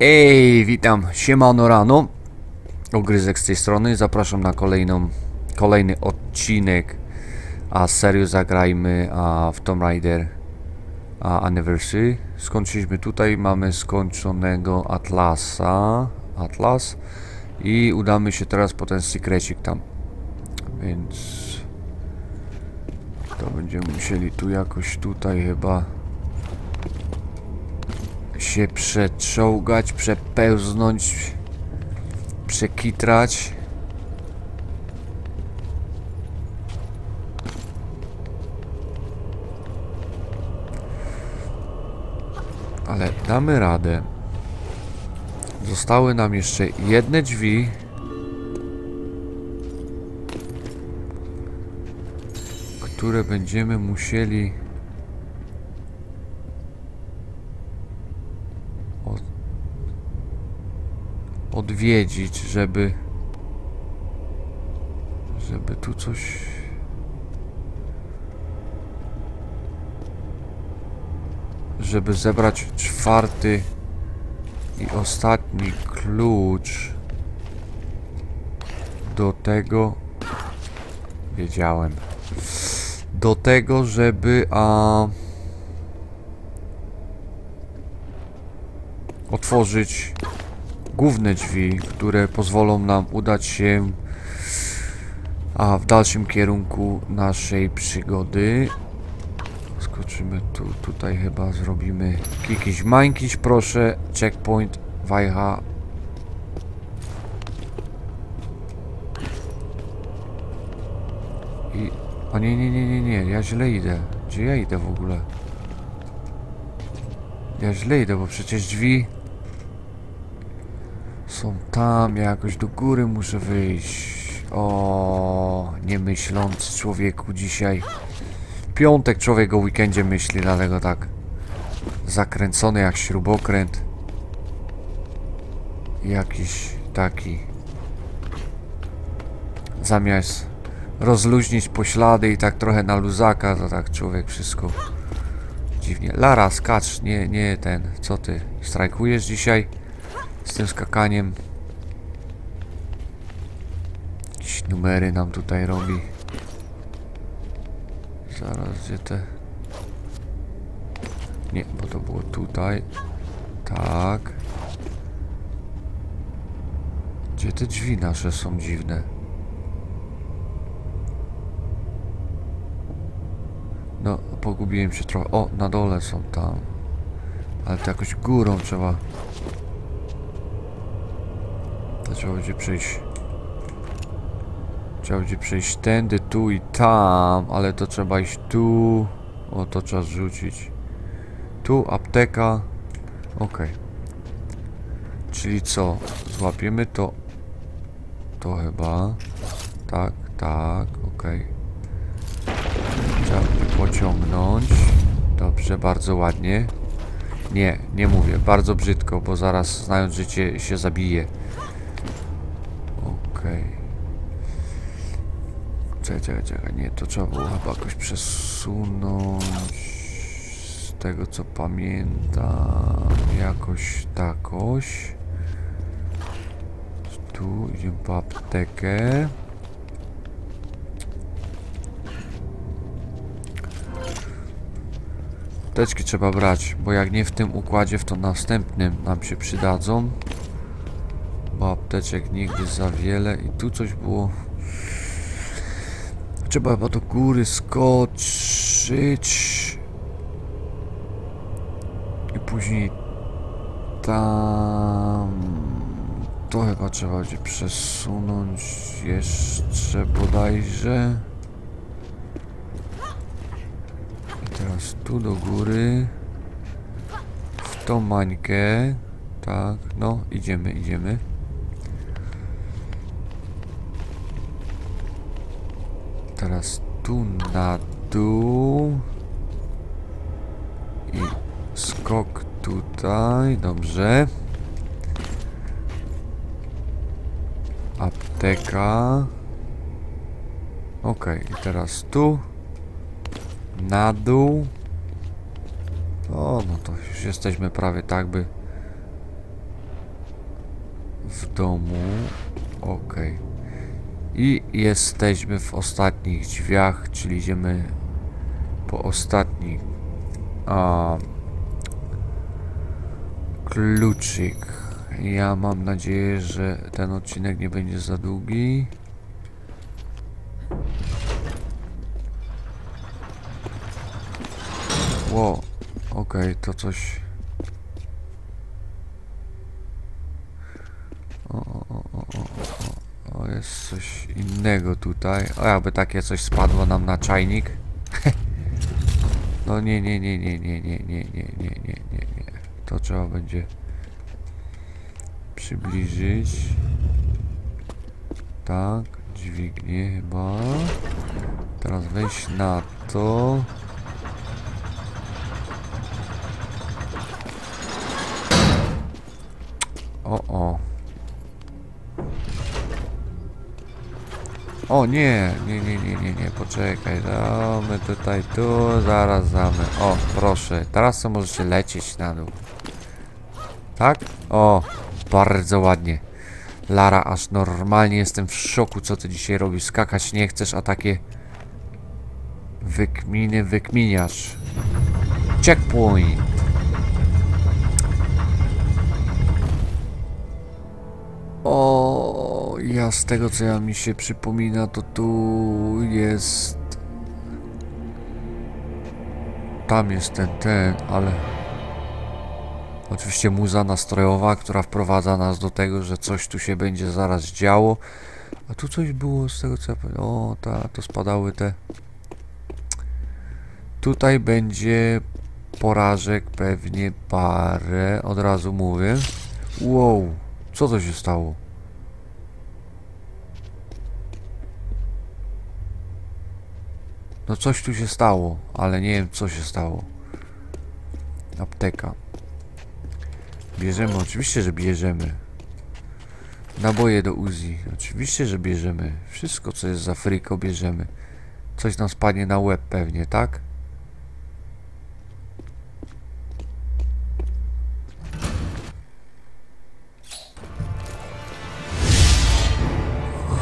Ej, witam, siemano rano. Ogryzek z tej strony, zapraszam na kolejną, kolejny odcinek. A serio zagrajmy a, w Tomb Raider a, Anniversary. Skończyliśmy tutaj, mamy skończonego Atlasa. Atlas. I udamy się teraz po ten secrecik tam. Więc To będziemy musieli tu jakoś tutaj chyba się przeczołgać, przepełznąć, przekitrać. Ale damy radę. Zostały nam jeszcze jedne drzwi. Które będziemy musieli odwiedzić, żeby żeby tu coś żeby zebrać czwarty i ostatni klucz do tego wiedziałem do tego, żeby a otworzyć główne drzwi, które pozwolą nam udać się a w dalszym kierunku naszej przygody. Skoczymy tu, tutaj chyba zrobimy jakiś mańkiś, proszę. Checkpoint, wajcha. I... O nie, nie, nie, nie, nie, ja źle idę. Gdzie ja idę w ogóle? Ja źle idę, bo przecież drzwi są tam, ja jakoś do góry muszę wyjść. O, nie myśląc człowieku dzisiaj. Piątek człowiek o weekendzie myśli, dlatego tak zakręcony jak śrubokręt. Jakiś taki zamiast rozluźnić poślady i tak trochę na luzaka, to tak człowiek wszystko dziwnie. Lara, skacz, nie, nie ten, co ty, strajkujesz dzisiaj? Z tym skakaniem. Jakieś numery nam tutaj robi. Zaraz, gdzie te... Nie, bo to było tutaj. Tak. Gdzie te drzwi nasze są dziwne? No, pogubiłem się trochę. O, na dole są tam. Ale to jakoś górą trzeba to trzeba będzie przejść. Trzeba będzie przejść tędy, tu i tam, ale to trzeba iść tu. O, to trzeba zrzucić. Tu apteka. Ok. Czyli co? Złapiemy to. To chyba. Tak, tak, ok. Trzeba pociągnąć. Dobrze, bardzo ładnie. Nie, nie mówię. Bardzo brzydko, bo zaraz znając życie się zabije. Okej. Okay. Czekaj, czekaj, czekaj. Nie, to trzeba było chyba jakoś przesunąć. Z tego co pamiętam. Jakoś takoś. Tu idziemy po aptekę. Teczki trzeba brać, bo jak nie w tym układzie, w to następnym nam się przydadzą. Bo apteczek nigdy za wiele. I tu coś było... Trzeba chyba do góry skoczyć. I później tam... To chyba trzeba będzie przesunąć jeszcze bodajże. I teraz tu do góry. W tą mańkę. Tak, no idziemy, idziemy. Teraz tu na dół. I skok tutaj. Dobrze. Apteka. Ok, i teraz tu. Na dół. O, no to już jesteśmy prawie tak by w domu. Ok. I jesteśmy w ostatnich drzwiach, czyli idziemy po ostatni a, kluczyk. Ja mam nadzieję, że ten odcinek nie będzie za długi. Ło, okej, to coś... O, o, o, o, o, o, o, jest coś innego tutaj. O, jakby takie coś spadło nam na czajnik. no nie, nie, nie, nie, nie, nie, nie, nie, nie, nie, nie, nie. To trzeba będzie przybliżyć. Tak, dźwignię chyba. Teraz wejść na to. O, o. O nie, nie, nie, nie, nie, nie, poczekaj, damy tutaj, tu, zaraz damy. O, proszę, teraz to możecie lecieć na dół. Tak? O, bardzo ładnie. Lara, aż normalnie jestem w szoku, co ty dzisiaj robisz. Skakać nie chcesz, a takie wykminy wykminiasz. Checkpoint. Z tego co ja mi się przypomina, to tu jest... Tam jest ten, ten, ale... Oczywiście muza nastrojowa, która wprowadza nas do tego, że coś tu się będzie zaraz działo. A tu coś było z tego co ja pamiętam. O, ta, to spadały te... Tutaj będzie porażek pewnie parę, od razu mówię. Wow, co to się stało? No coś tu się stało, ale nie wiem co się stało. Apteka. Bierzemy, oczywiście, że bierzemy. Naboje do Uzi. Oczywiście, że bierzemy. Wszystko, co jest za friko, bierzemy. Coś nam spadnie na łeb pewnie, tak?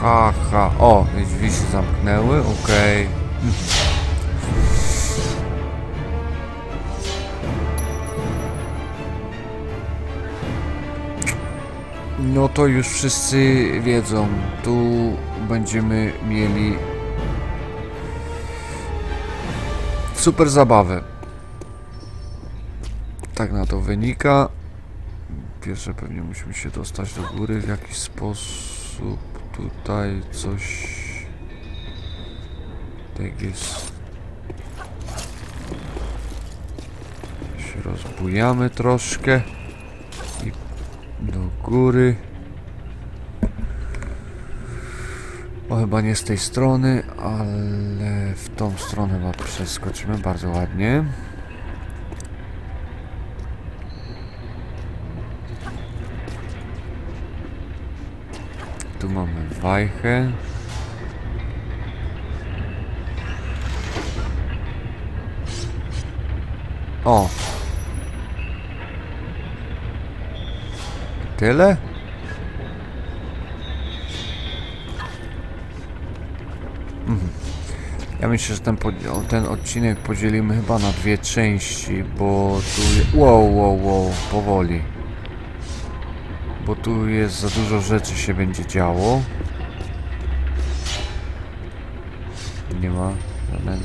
Ha, ha. O, drzwi się zamknęły, okej. No to już wszyscy wiedzą. Tu będziemy mieli super zabawę. Tak na to wynika. Pierwsze pewnie musimy się dostać do góry w jakiś sposób. Tutaj coś... Tak jest. Się rozbujamy troszkę. Do góry. O, chyba nie z tej strony, ale w tą stronę chyba przeskoczymy bardzo ładnie. Tu mamy wajchę. O! Tyle? Mhm. Ja myślę, że ten, ten odcinek podzielimy chyba na dwie części, bo tu... Wow, wow, wow, powoli. Bo tu jest za dużo rzeczy się będzie działo. Nie ma żadnego.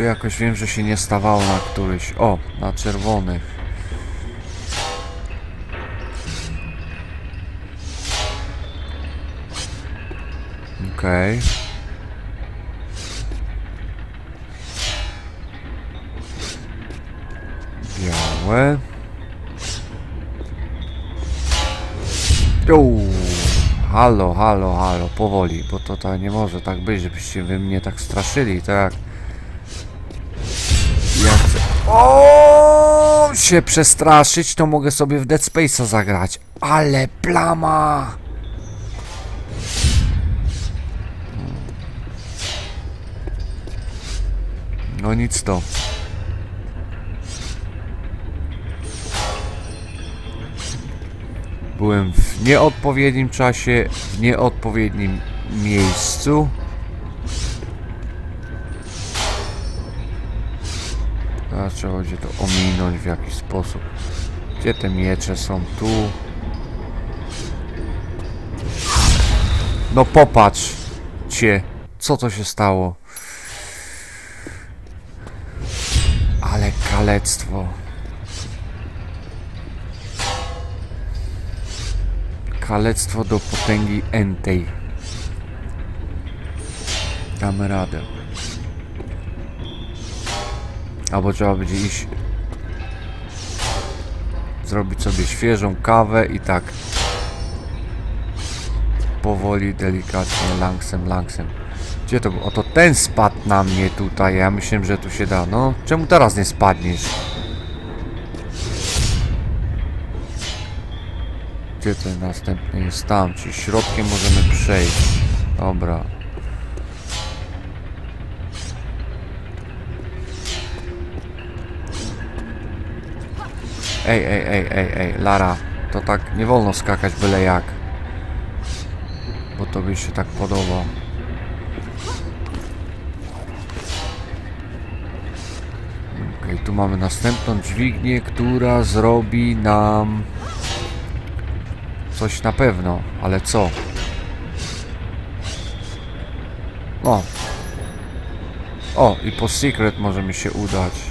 Tu jakoś wiem, że się nie stawało na któryś. O, na czerwonych. Okej. Okay. Białe. Uuu, halo, halo, halo, powoli, bo to, to nie może tak być, żebyście wy mnie tak straszyli, tak? O, się przestraszyć, to mogę sobie w Dead Space'a zagrać, ale plama! No nic to. Byłem w nieodpowiednim czasie, w nieodpowiednim miejscu. Teraz trzeba będzie to ominąć w jakiś sposób. Gdzie te miecze są? Tu. No popatrz cię, co to się stało. Ale kalectwo. Kalectwo do potęgi entej. Damy radę. Albo trzeba będzie iść zrobić sobie świeżą kawę i tak powoli, delikatnie, langsem, langsem. Gdzie to było? Oto ten spadł na mnie tutaj. Ja myślałem, że tu się da. No, czemu teraz nie spadniesz? Gdzie ten następny jest? Tam, czyli środkiem możemy przejść. Dobra. Ej, ej, ej, ej, ej, Lara. To tak nie wolno skakać byle jak. Bo to by się tak podoba. Okej, tu mamy następną dźwignię, która zrobi nam coś na pewno, ale co? O! O, i po secret możemy się udać.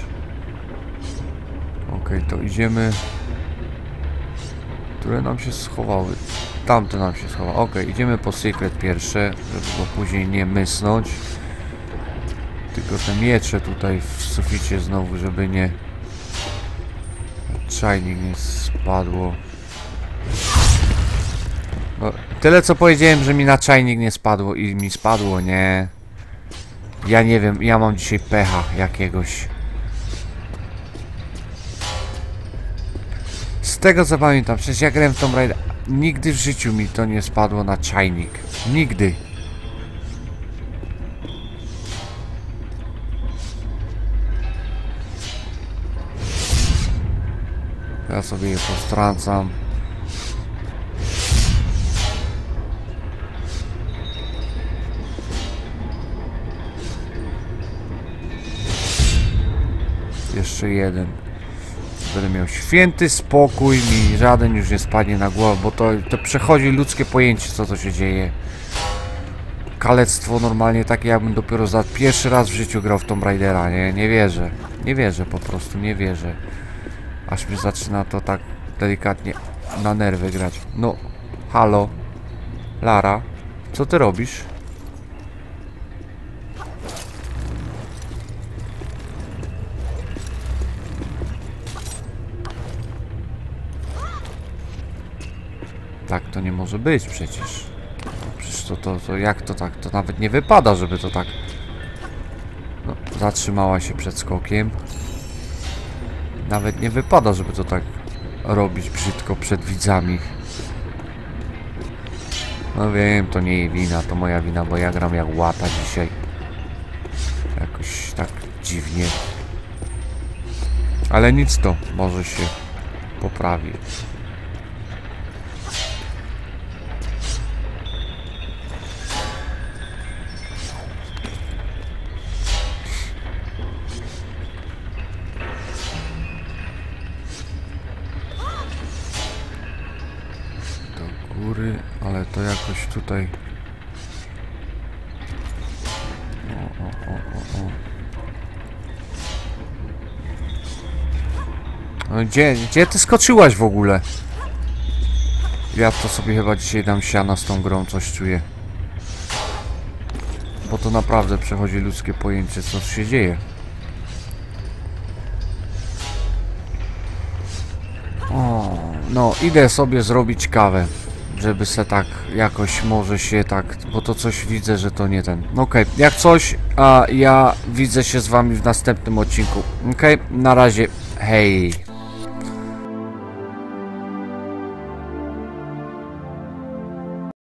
Okej, to idziemy. Które nam się schowały? Tamte nam się schowały. Okej, idziemy po secret pierwsze, żeby go później nie mysnąć. Tylko te miecze tutaj w suficie znowu, żeby nie... Czajnik nie spadło. No, tyle co powiedziałem, że mi na czajnik nie spadło i mi spadło, nie. Ja nie wiem, ja mam dzisiaj pecha jakiegoś. Z tego co pamiętam, przecież jak grałem w Tomb Raider, nigdy w życiu mi to nie spadło na czajnik. Nigdy. Ja sobie je postracam. Jeszcze jeden. Będę miał święty spokój, mi żaden już nie spadnie na głowę, bo to, to przechodzi ludzkie pojęcie, co to się dzieje. Kalectwo normalnie takie, jakbym dopiero za pierwszy raz w życiu grał w Tomb Raidera, nie? Nie wierzę. Nie wierzę po prostu, nie wierzę. Aż mi zaczyna to tak delikatnie na nerwy grać. No, halo. Lara, co ty robisz? Tak to nie może być przecież. Przecież to, to, to jak to tak? To nawet nie wypada, żeby to tak... No, zatrzymała się przed skokiem. Nawet nie wypada, żeby to tak robić brzydko przed widzami. No wiem, to nie jej wina, to moja wina, bo ja gram jak łata dzisiaj. Jakoś tak dziwnie. Ale nic to, może się poprawi. Tutaj... O, o, o, o, o. No gdzie, gdzie ty skoczyłaś w ogóle? Ja to sobie chyba dzisiaj dam siana z tą grą, coś czuję. Bo to naprawdę przechodzi ludzkie pojęcie, co się dzieje. O, no idę sobie zrobić kawę. Żeby se tak jakoś może się tak, bo to coś widzę, że to nie ten. Okej, jak coś, a ja widzę się z wami w następnym odcinku. Okej, na razie, hej.